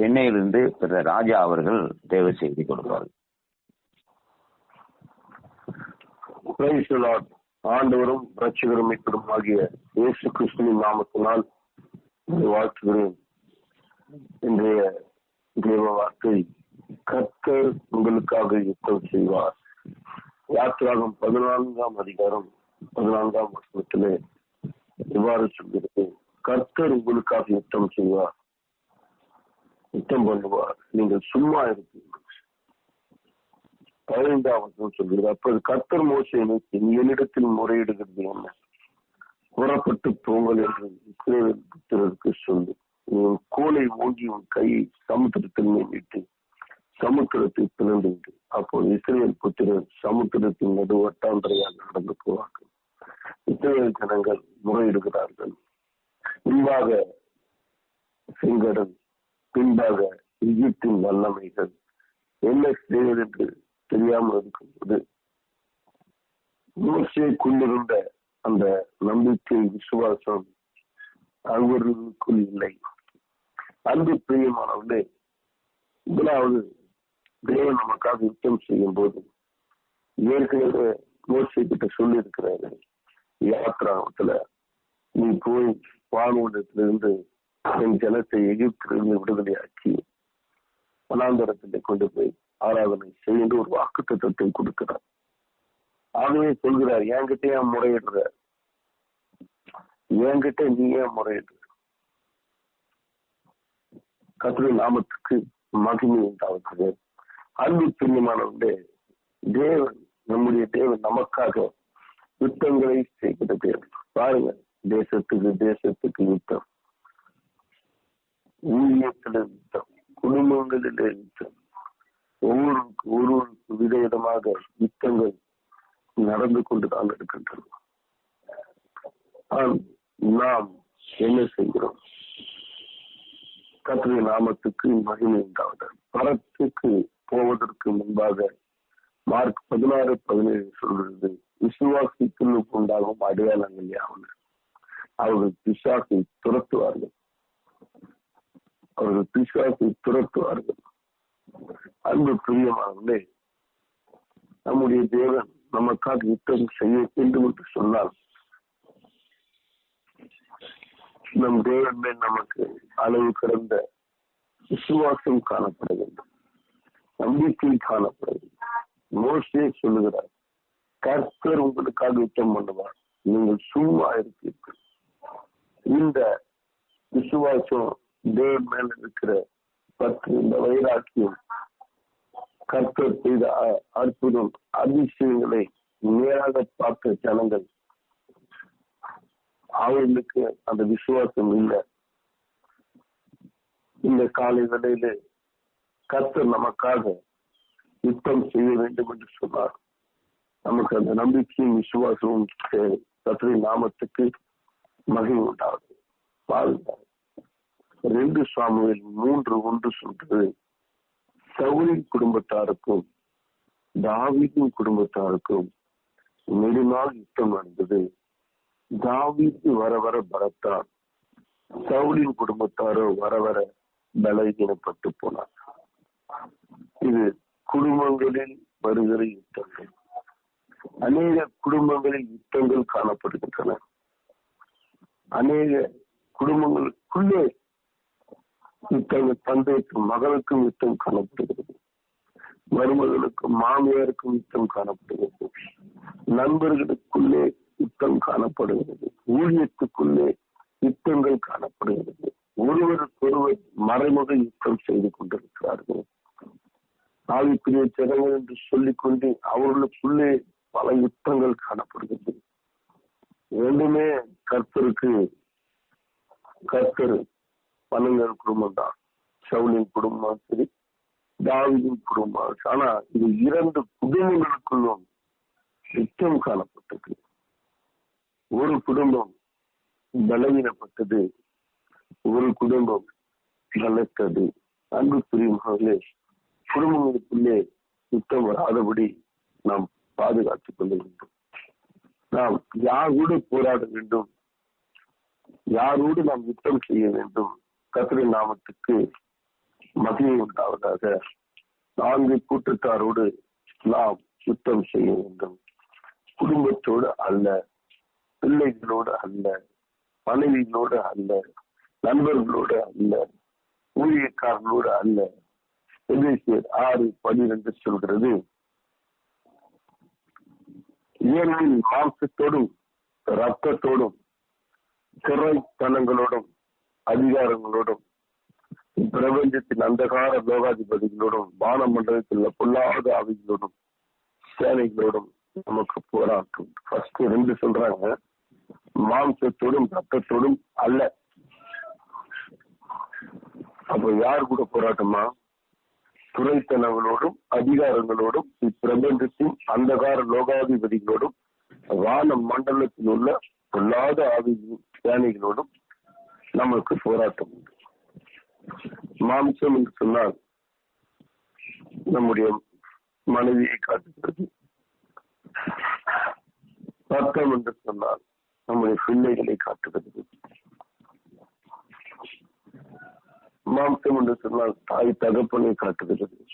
சென்னையிலிருந்து பிற ராஜா அவர்கள் தேவை செய்தி கொடுப்பார்கள். ஆண்டவரும் ரட்சகரும் மீட்பரும் ஆகிய இயேசு கிறிஸ்துவின் நாமத்தினால் வாழ்த்துகிறேன். இன்றைய தேவ வார்த்தை கர்த்தர் உங்களுக்காக யுத்தம் செய்வார். யாத்திராகம் பதினான்காம் அதிகாரம் பதினான்காம் வசனத்திலே இவ்வாறு சொல்கிறது. கர்த்தர் உங்களுக்காக யுத்தம் செய்வார். யுத்தம் பண்ணுவார். நீங்கள் சும்மா இருப்பீர்கள். பதினைந்தாவது சொல்கிறார் அப்போது கர்த்தர் மோசை நோக்கி நீ என்னிடத்தில் முறையிடுகிறது என்ன? புறப்பட்டு போங்கள் என்று இஸ்ரேல் புத்திரருக்கு சொல்லு. நீ உன் கோலை ஓங்கி உன் கையை சமுத்திரத்தில் நீட்டு சமுத்திரத்தை பிளந்து விடு. அப்போது இஸ்ரேல் புத்திரர் சமுத்திரத்தின் நடு வட்டாந்தரையாக நடந்து போவார்கள். இஸ்ரேல் ஜனங்கள் முறையிடுகிறார்கள். முன்பாக செங்கடல் பின்பாக எகிப்தின் வல்லமைகள் என்ன செய்வது என்று தெரியாமல் இருக்கும்போது மோசைக்குள்ளிருந்த அந்த நம்பிக்கை விசுவாசம் அவர்களுக்குள் இல்லை. அன்பு பிரியமானவர்களே முதலாவது தேவன் நமக்காக யுத்தம் செய்யும் போது ஏற்கனவே மோசை கிட்ட சொல்லி இருக்கிறாரு யாத்திராமத்துல நீ போய் வானூடத்திலிருந்து என் ஜனத்தை எகிப்திலிருந்து விடுதலையாக்கி வனாந்தரத்திலே கொண்டு போய் ஆராதனை செய்து ஒரு வாக்கு தத்துவத்தை கொடுக்கிறார். ஆகவே சொல்கிறார் என்கிட்ட ஏன் முறையிடுற? என்கிட்ட நீ ஏன் முறையிடுற? கத்திரி நாமத்துக்கு மகிமை உண்டாவது அன்பு பிரியமானவர்களே தேவன் நம்முடைய தேவன் நமக்காக யுத்தங்களை செய்கிற தேவன். பாருங்க தேசத்துக்கு தேசத்துக்கு யுத்தம். ஊழியத்தில யுத்தம் ஒவ்வொருக்கு ஒருவருக்கு விதவிதமாக யுத்தங்கள் நடந்து கொண்டுதான் இருக்கின்றன நாம் என்ன செய்கிறோம்? கத்திரி நாமத்துக்கு மகிமை உண்டாவது பரத்துக்கு போவதற்கு முன்பாக மார்க் பதினாறு பதினேழு சொல்கிறது விசுவாசிக்கு உண்டாகும் அடையாளங்கள் யாவன அவர்கள் பிசாசை துரத்துவார்கள். பிசாசை துரத்துவார்கள். அன்பு பிரியமானவர்களே நம்முடைய தேவன் நமக்காக யுத்தம் செய்ய வேண்டும் என்று சொன்னால் நம் தேவன் மேல் நமக்கு அளவு கிடந்த விசுவாசம் காணப்பட வேண்டும். நம்பிக்கை காணப்பட வேண்டும். மோசே சொல்லுகிறார் கர்த்தர் உங்களுக்காக யுத்தம் பண்ணுவார். நீங்கள் சும்மா இருப்பீர்கள். இந்த விசுவாசம் தேவன் மேல இருக்கிற பற்று இந்த வைராக்கியம். கர்த்தர் செய்த அற்புதம் அதிசயங்களை நேராக பார்த்த ஜனங்கள். அவர்களுக்கு அந்த விசுவாசம் இல்லை. இந்த காலை வேளையில கர்த்தர் நமக்காக யுத்தம் செய்ய வேண்டும் என்று சொன்னார். நமக்கு அந்த நம்பிக்கையும் விசுவாசமும் தேவை. கத்திரி நாமத்துக்கு மகிழ்வுண்டாகும் உண்டாகுது ரெண்டு சுவாமிகள் மூன்று ஒன்று சொல்றது சவுலின் குடும்பத்தாருக்கும் தாவீதின் குடும்பத்தாருக்கும் நெடுநாள் யுத்தம் நடந்தது. தாவீது வர வர பலத்தான் சவுலின் குடும்பத்தாரோ வர வர பலகீனப்பட்டு போனார். இது குடும்பங்களில் வருகிற யுத்தங்கள். அநேக குடும்பங்களில் யுத்தங்கள் காணப்படுகின்றன. அநேக குடும்பங்களுக்குள்ளே இத்தகைய தந்தைக்கும் மகளுக்கும் யுத்தம் காணப்படுகிறது. மருமகளுக்கும் மாமியாருக்கும் யுத்தம் காணப்படுகிறது. நண்பர்களுக்குள்ளே யுத்தம் காணப்படுகிறது. ஊழியத்துக்குள்ளே யுத்தங்கள் காணப்படுகிறது. ஒருவருக்கொருவர் மறைமுக யுத்தம் செய்து கொண்டிருக்கிறார்கள். ஆவிக்குரிய ஜனங்கள் என்று சொல்லிக்கொண்டு அவர்களுக்குள்ளே பல யுத்தங்கள் காணப்படுகிறது. ரெண்டுமே கர்த்தருக்கு கர்த்தர் பன்னெண்டு குடும்பம் தான் சவுலின் குடும்பம் சரி தாவிதின் குடும்பம் ஆனா இது இரண்டு குடும்பங்களுக்குள்ளும் யுத்தம் காணப்பட்டது. ஒரு குடும்பம் பலவீனப்பட்டது ஒரு குடும்பம் பலத்தது அன்பு புரியுமாகவே குடும்பங்களுக்குள்ளே யுத்தம் வராதபடி நாம் பாதுகாத்துக் கொள்ள வேண்டும். நாம் யாரோடு போராட வேண்டும்? யாரோடு நாம் யுத்தம் செய்ய வேண்டும்? கத்திரி நாமத்துக்கு மகிழ்ச்சி உண்டாவதாக. நான்கு கூட்டத்தாரோடு நாம் சுத்தம் செய்ய வேண்டும். குடும்பத்தோடு அல்ல பிள்ளைகளோடு அல்ல மனைவிகளோடு அல்ல நண்பர்களோடு அல்ல ஊழியக்காரர்களோடு அல்ல எபேசியர் ஆறு பனிரெண்டு சொல்கிறது. இயற்கையின் மாம்சத்தோடும் ரத்தத்தோடும் சிறைத்தனங்களோடும் அதிகாரங்களோடும் பிரபஞ்சத்தின் அந்தகார லோகாதிபதிகளோடும் வான மண்டலத்தில் உள்ள பொல்லாத ஆவிகளோடும் சேனைகளோடும் நமக்கு போராட்டம். ஃபர்ஸ்ட் ரெண்டு சொல்றாங்க. மாம்சத்தோடும் ரத்தத்தோடும் அல்ல. அப்ப யார் கூட போராட்டமா? துறைத்தனங்களோடும் அதிகாரங்களோடும் இப்பிரபஞ்சத்தின் அந்தகார லோகாதிபதிகளோடும் வான மண்டலத்தில் உள்ள பொல்லாத ஆவி சேனைகளோடும் நமக்கு போராட்டம். உண்டு மாம்சம் என்று சொன்னால் நம்முடைய மனைவியை காட்டுகிறது. ரத்தம் என்று சொன்னால் நம்முடைய பிள்ளைகளை காட்டுகிறது. மாம்சம் என்று சொன்னால் தாய் தகப்பனை காட்டுகிறது.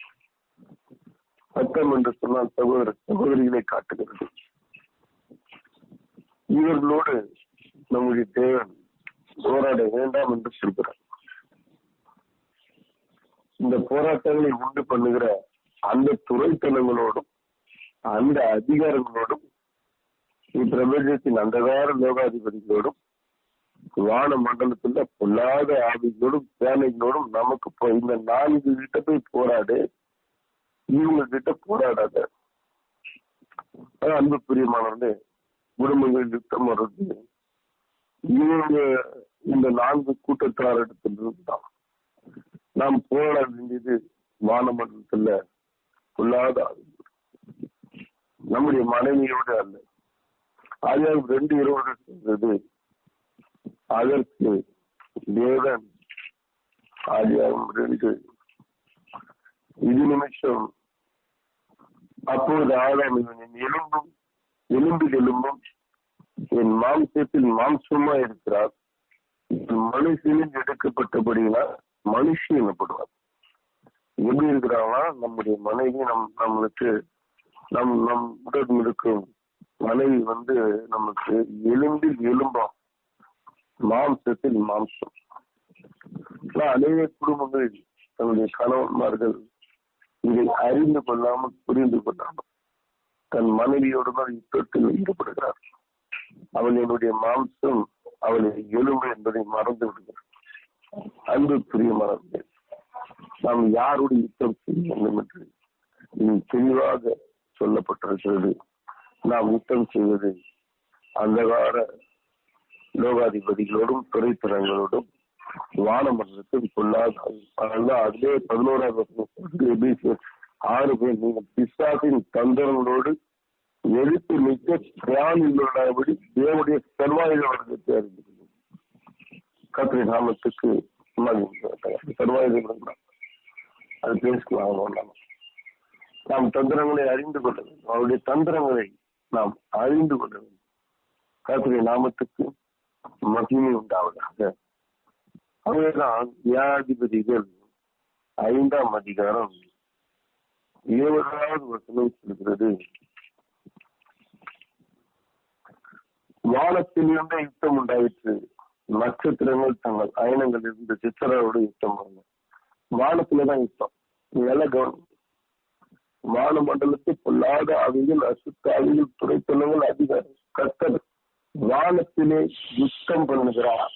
ரத்தம் என்று சொன்னால் சகோதர சகோதரிகளை காட்டுகிறது. இவர்களோடு நம்முடைய தேவன் போராட வேண்டாம் என்று சொல்கிறார். இந்த போராட்டங்களை உண்டு பண்ணுகிற அந்த துறைத்தனங்களோடும் அந்த அதிகாரங்களோடும் இப்பிரபஞ்சத்தின் அந்தகார லோகாதிபதிகளோடும் வான மண்டலத்துல பொல்லாத ஆவிகளோடும் சேனைகளோடும் நமக்கு இந்த நான்கு கிட்ட போய் போராடு இவங்க கிட்ட போராடாத. அன்பு பிரியமானவர்களே குடும்பங்கள் யுத்தம் வர்றது இவங்க இந்த நான்கு கூட்டத்தாரிடத்திலிருந்து தான் நாம் போராட வேண்டியது வானமண்டலத்துல பொல்லாத நம்முடைய மனைவியோடு அல்ல. ஆதியாகம் ரெண்டு இருபது சென்றது அதற்கு தேவன் ஆதியாகும் ரெண்டு. இது நிமிஷம் அப்பொழுது ஆதாம் இவனின் எலும்பும் எலும்பில் எலும்பும் என் மாம்சத்தில் மாம்சமா இருக்கிறார். மனுஷனில் எடுக்கப்பட்டபடியினால் மனுஷி எனப்படுவார். எப்படி இருக்கிறாங்கன்னா நம்முடைய மனைவி நம் நம்மளுக்கு நம் நம் உடன் இருக்கும் மனைவி வந்து நமக்கு எலும்பில் எலும்பம். மாம்சத்தில் மாம்சம். அநேக குடும்பங்கள் தன்னுடைய கணவன்மார்கள் இதை அறிந்து கொள்ளாமல் புரிந்து கொள்ளாமல் தன் மனைவியோடு தான் யுத்தத்தில் ஈடுபடுகிறார் அவள் என்னுடைய மாம்சம் அவளுடைய எலும்பு என்பதை மறந்து விடுகிறார் அன்பு பிரியமானவர்களே நாம் யாருடைய யுத்தம் செய்ய வேண்டும் என்று இனி தெளிவாக சொல்லப்பட்டிருக்கிறது. நாம் யுத்தம் செய்வது அந்தகார லோகாதிபதிகளோடும் துறைத்தனங்களோடும் வானமன்றத்தில் கொள்ளாத அதனால அதிலே பதினோராவது ஆறு பேர் நீங்கள் பிசாசின் தந்திரங்களோடு எழுத்து மிக்க தியானிகளுடாபடி தேவனுடைய சர்வாயுத வர்க்கத்தை அறிந்து கொள்ளுங்கள். நாமத்துக்கு சர்வாயுத அது பேசிக்கலாம் நாம் தந்திரங்களை அறிந்து கொள்ள வேண்டும். அவருடைய தந்திரங்களை நாம் அறிந்து கொள்ள வேண்டும். கத்திரி நாமத்துக்கு மகிமை உண்டாவதாக. அவர்தான் நியாயாதிபதிகள் ஐந்தாம் அதிகாரம் இருபதாவது வசனம் சொல்கிறது. வானத்திலிருந்து யுத்தம் உண்டாயிற்று. நட்சத்திரங்கள் தங்கள் அயனங்கள் இருந்து சித்திரோடு யுத்தம் பண்ண வானத்துலதான் யுத்தம். இதெல்லாம் கவனம் வான மண்டலத்தில் பொல்லாத அவையில் அசுத்த அவையில் துறைத்தனங்கள் அதிகாரம் கத்தர் வானத்திலே யுத்தம் பண்ணுகிறார்.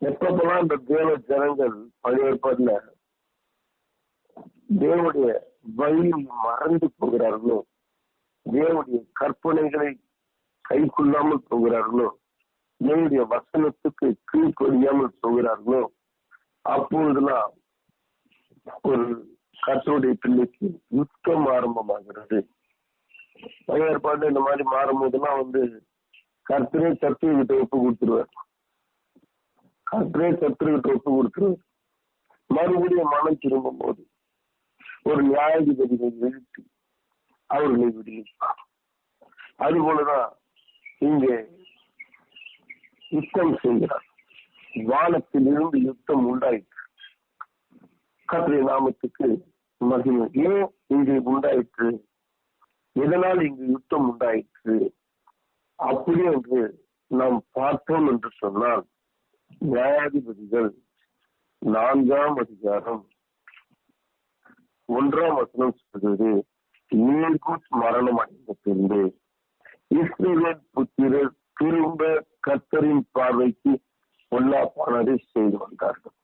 எப்பப்பெல்லாம் இந்த தேவ ஜனங்கள் பழைய ஏற்பாடுல தேவனுடைய வழியில் மறந்து போகிறார்களோ? தேவடைய கற்பனைகளை கை கொள்ளாமல் போகிறார்களோ? தேவனுடைய வசனத்துக்கு கீழ்ப்படியாமல் போகிறார்களோ? அப்பொழுதெல்லாம் ஒரு கர்த்தருடைய பிள்ளைக்கு யுத்தம் ஆரம்பமாகிறது. ஏற்பாடு இந்த மாதிரி மாறும்போதெல்லாம் வந்து கர்த்தரே சத்துரு கிட்ட ஒப்பு கொடுத்துருவார். கர்த்தரே சத்துரு கிட்ட ஒப்பு கொடுத்துருவார். மறுபடியும் மனம் திரும்பும் போது ஒரு நியாயாதிபதியை வீழ்த்தி அவர்களை விடுவிப்பார். அது போலதான் இங்கே யுத்தம் செய்கிறார். வானத்திலிருந்து யுத்தம் உண்டாயிற்று. கத்திரை நாமத்துக்கு மகிமை. ஏன் இங்கு உண்டாயிற்று? எதனால் இங்கு யுத்தம் உண்டாயிற்று? அப்படி என்று நாம் பார்த்தோம் என்று சொன்னால் நியாயாதிபதிகள் நான்காம் அதிகாரம் ஒன்றாம் வசனம் சொல்கிறது ஏகூத் மரணம் அடைந்த பின்பு இஸ்ரேல் கர்த்தரின் பார்வைக்கு பொல்லாப்பானதை செய்து வந்தார்கள்.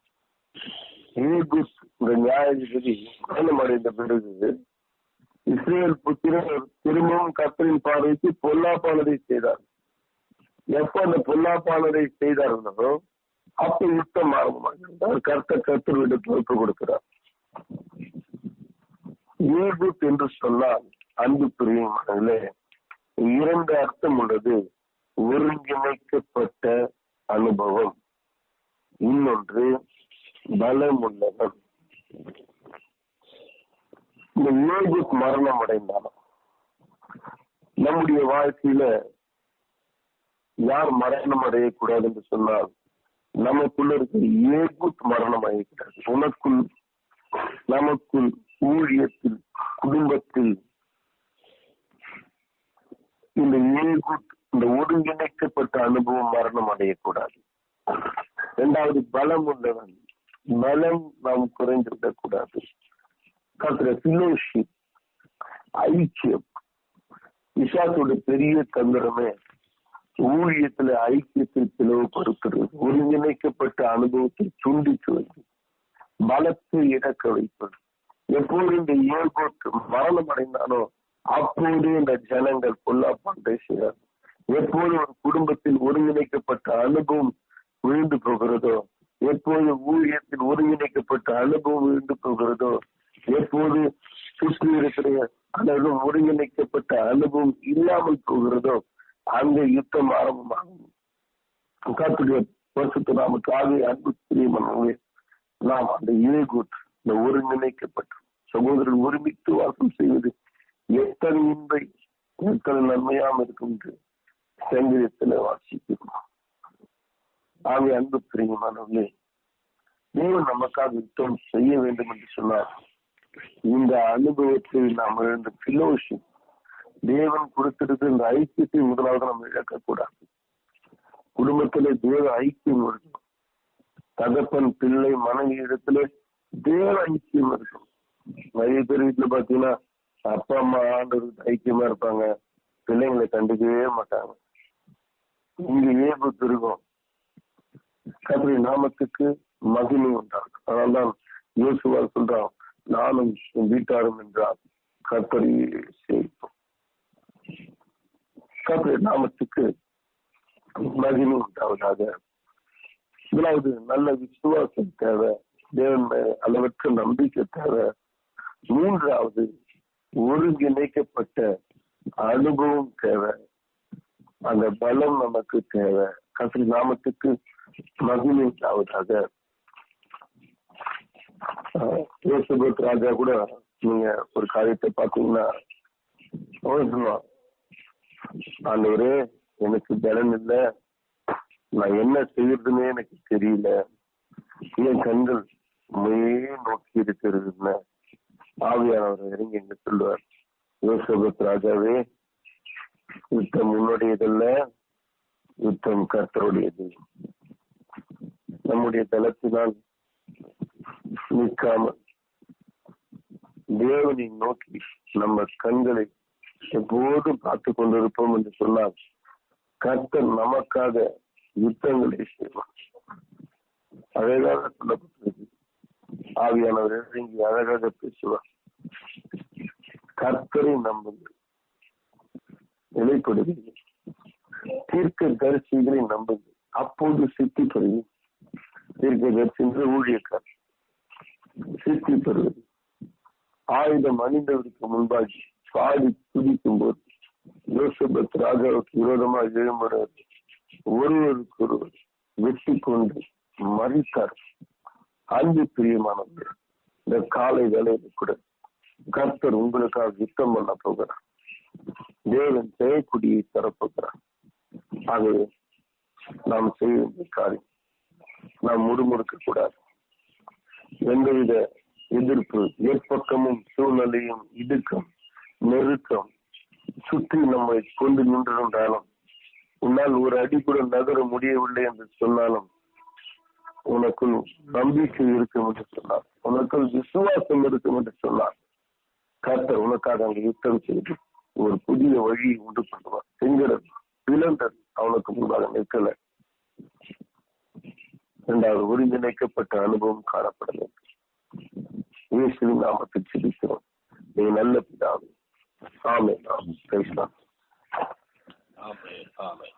ஏகூத் இந்த நியாயாதிபதி மரணம் அடைந்த பிறகு இஸ்ரேல் புத்திரர் திரும்பவும் கர்த்தரின் பார்வைக்கு பொல்லாப்பானதை செய்தார். எப்ப அந்த பொல்லாப்பானதை செய்தார்களோ அப்ப யுத்தம் ஆரம்பமாக கர்த்த கத்தர்விடத்தில் ஒப்பு கொடுக்கிறார். ஏகுத் என்று சொன்னால் அன்பு பிரியமானங்களே இரண்டு அர்த்தம் உள்ளது. ஒருங்கிணைக்கப்பட்ட அனுபவம். இன்னொன்று பலமுள்ளவன் இந்த யோகிக் மரணம் அடைந்தாலும் நம்முடைய வாழ்க்கையில யார் மரணம் அடையக்கூடாது என்று சொன்னால் நமக்குள்ள இருக்கிற ஏகுத் மரணம் அடையக்கூடாது. உனக்குள் நமக்குள் ஊழியத்தில் குடும்பத்தில் இந்த ஏகுத் இந்த ஒருங்கிணைக்கப்பட்ட அனுபவம் மரணம் அடையக்கூடாது. இரண்டாவது பலம் உள்ளவன். பலம் நாம் குறைந்துவிடக் கூடாது கத்துற பிலோஷிப் ஐக்கியம். விசாசோட பெரிய தந்திரமே ஊழியத்துல ஐக்கியத்தில் பிளவுபடுத்துறது ஒருங்கிணைக்கப்பட்ட அனுபவத்தை துண்டிக்குவது பலத்தை இழக்க வைப்பது. எப்போது இந்த ஏர்போர்ட் மரணம் அடைந்தானோ அப்போது இந்த ஜனங்கள் பொல்லாப்பாண்டை செய்கிறார் எப்போது ஒரு குடும்பத்தில் ஒருங்கிணைக்கப்பட்ட அனுபவம் விழுந்து போகிறதோ எப்போது ஊழியத்தில் ஒருங்கிணைக்கப்பட்ட அனுபவம் விழுந்து போகிறதோ எப்போது சுற்றி இருக்கிற ஒருங்கிணைக்கப்பட்ட அனுபவம் இல்லாமல் போகிறதோ அந்த யுத்தம் ஆரம்பமாகும். கத்துடைய வருஷத்து நாமக்கு ஆகிய அன்பு பிரியமனவே நாம் அந்த ஏகூட் இந்த ஒருங்கிணைக்கப்பட்ட சகோதரர்கள் ஒருமித்து வாசம் செய்வது எத்தனை இன்பை எத்தனை நன்மையாம் இருக்கும் என்று சங்கீதத்துல வாசிக்கிறோம். ஆகவே அன்பு பிரியமானவர்களே தேவன் நமக்காக யுத்தம் செய்ய வேண்டும் என்று சொன்னார். இந்த அனுபவத்தில் நாம் இழந்த பிலோஷிப் தேவன் கொடுத்திருக்கிற இந்த ஐக்கியத்தை முதலாவது நம்ம இழக்கக்கூடாது. குடும்பத்திலே தேவ ஐக்கியம் இருக்கும். தகப்பன் பிள்ளை மனைவி இடத்துல தேவ ஐக்கியம் இருக்கும். நிறைய பேர் வீட்டுல பாத்தீங்கன்னா அப்பா அம்மா ஆண்டு ஐக்கியமா இருப்பாங்க. பிள்ளைங்களை கண்டுக்கவே மாட்டாங்க. இங்கு ஏபத்து இருக்கும் கத்திரி நாமத்துக்கு மகிமை உண்டாகும். அதனால்தான் யோசுவா சொல்றான் நானும் என் வீட்டாரும் என்றால் கத்தரி சேர்ப்போம் கத்திரி நாமத்துக்கு மகிமை உண்டாவதாக. முதலாவது நல்ல விசுவாசம் தேவை. தேவன் அளவற்ற நம்பிக்கை தேவை. மூன்றாவது ஒருங்கிணைக்கப்பட்ட அனுபவம் தேவை. அந்த பலம் நமக்கு தேவை. கத்திரி நாமத்துக்கு மகிமை உண்டாவதாக. யோசபத் ராஜா கூட நீங்க ஒரு காரியத்தை பாத்தீங்கன்னா சொல்லுவான் ஆண்டவரே எனக்கு பலன் இல்லை. நான் என்ன செய்யறதுன்னே எனக்கு தெரியல. என் கண்கள் உண்மையே நோக்கி இருக்கிறதுன்னு ஆவியானவர் இறங்கி என்ன சொல்லுவார் யோசபத் ராஜாவே யுத்தம் உன்னுடையதல்ல யுத்தம் கர்த்தருடையது. நம்முடைய தளத்தினால் நிற்காமல் தேவனை நோக்கி நம்ம கண்களை எப்போதும் பார்த்து கொண்டிருப்போம் என்று சொன்னால் கர்த்தர் நமக்காக யுத்தங்களை செய்வார். அழகாக சொல்லப்பட்டிருக்கு ஆவியானவர் இறங்கி அழகாக பேசுவார். கர்த்தரை நம்புங்கள். நிலைப்படுவீர்கள் தீர்க்க தரிசிகளை நம்புங்கள். அப்போது சித்தி பெறுவீர்கள் தீர்க்க தரிசிங்கிற ஊழியக்கார் சித்தி பெறுவது ஆயுதம் அணிந்தவருக்கு முன்பாகி சாதி துதிக்கும் போது யோசபத் ராஜாவுக்கு விரோதமாக எழும்புறார் ஒருவருக்கு ஒருவர் வெட்டி கொண்டு மறித்தார். அன்பு பிரியமானவர் இந்த காலை வேலையில கூட கர்த்தர் உங்களுக்காக யுத்தம் பண்ண போகிறார். தேவன் செய்யக்கூடியை தரப்போகிறார் ஆகவே நாம் செய்ய வேண்டிய காரியம் நாம் முடுமுறுக்க கூடாது எந்தவித எதிர்ப்பு எப்பக்கமும் சூழ்நிலையும் இடுக்கம் நெருக்கம் சுற்றி நம்மை கொண்டு நின்றிருந்தாலும் உன்னால் ஒரு அடி கூட நகர முடியவில்லை என்று சொன்னாலும் உனக்குள் நம்பிக்கை இருக்கும் என்று சொன்னார். உனக்குள் விசுவாசம் இருக்கும் என்று சொன்னார். கர்த்தர் உனக்காக அங்கு யுத்தம் செய்து ஒரு புதிய வழியை உண்டு பண்ணுவார் செங்கடல் பிளந்தது அவனுக்கு முன்பாக நிற்கல. இரண்டாவது ஒருங்கிணைக்கப்பட்ட அனுபவம் காணப்படலை. இயேசுவின் நாமத்தில் சிரிக்கிறோம் நீ நல்ல பிதாவே. ஆமே நாம் பேசலாம் ஆமென். ஆமென்.